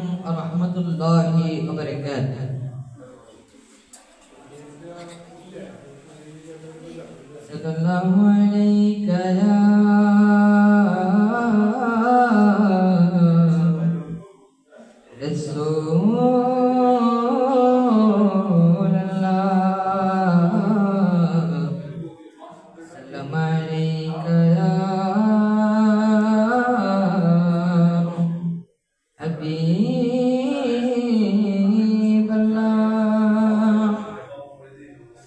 عليكم ورحمة الله وبركاته. صلى الله عليك يا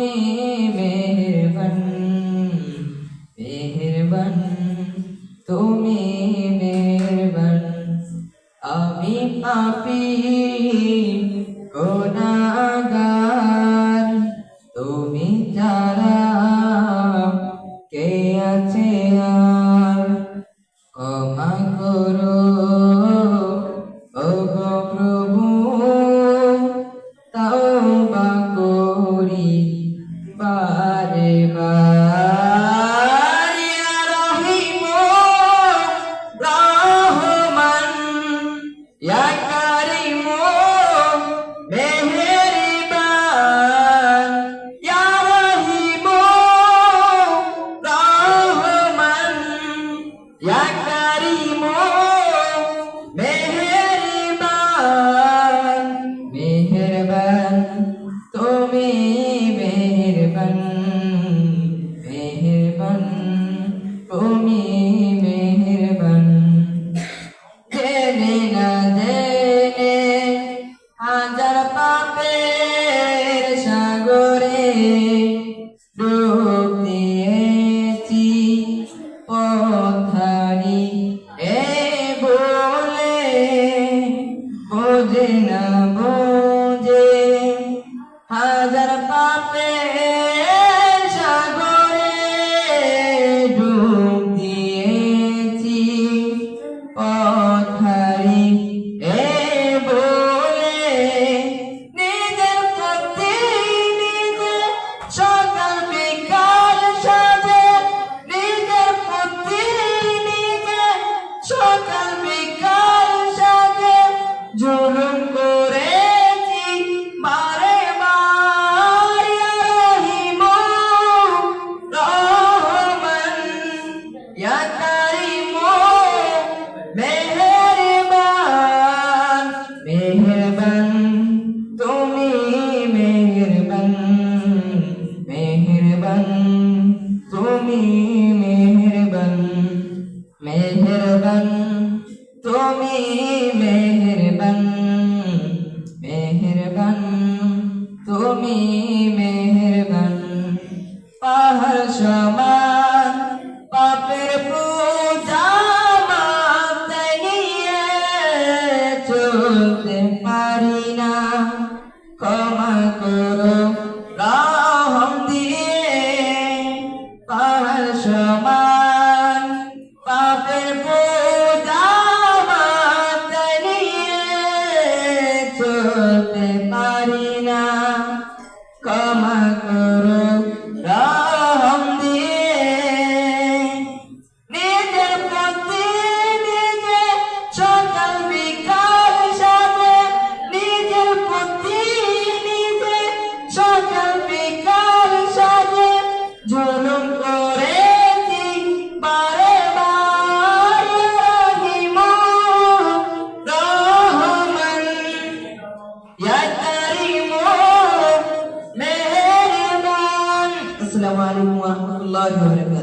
তুমি মেহেরবান তুমি আমি পাপি তুমি কে আছে 一抹 Oh. মেহরবান তুমি মেহরবান মেহরবান তুমি মেহরবান। পাহাড় সমা Medina. الله عليه وسلم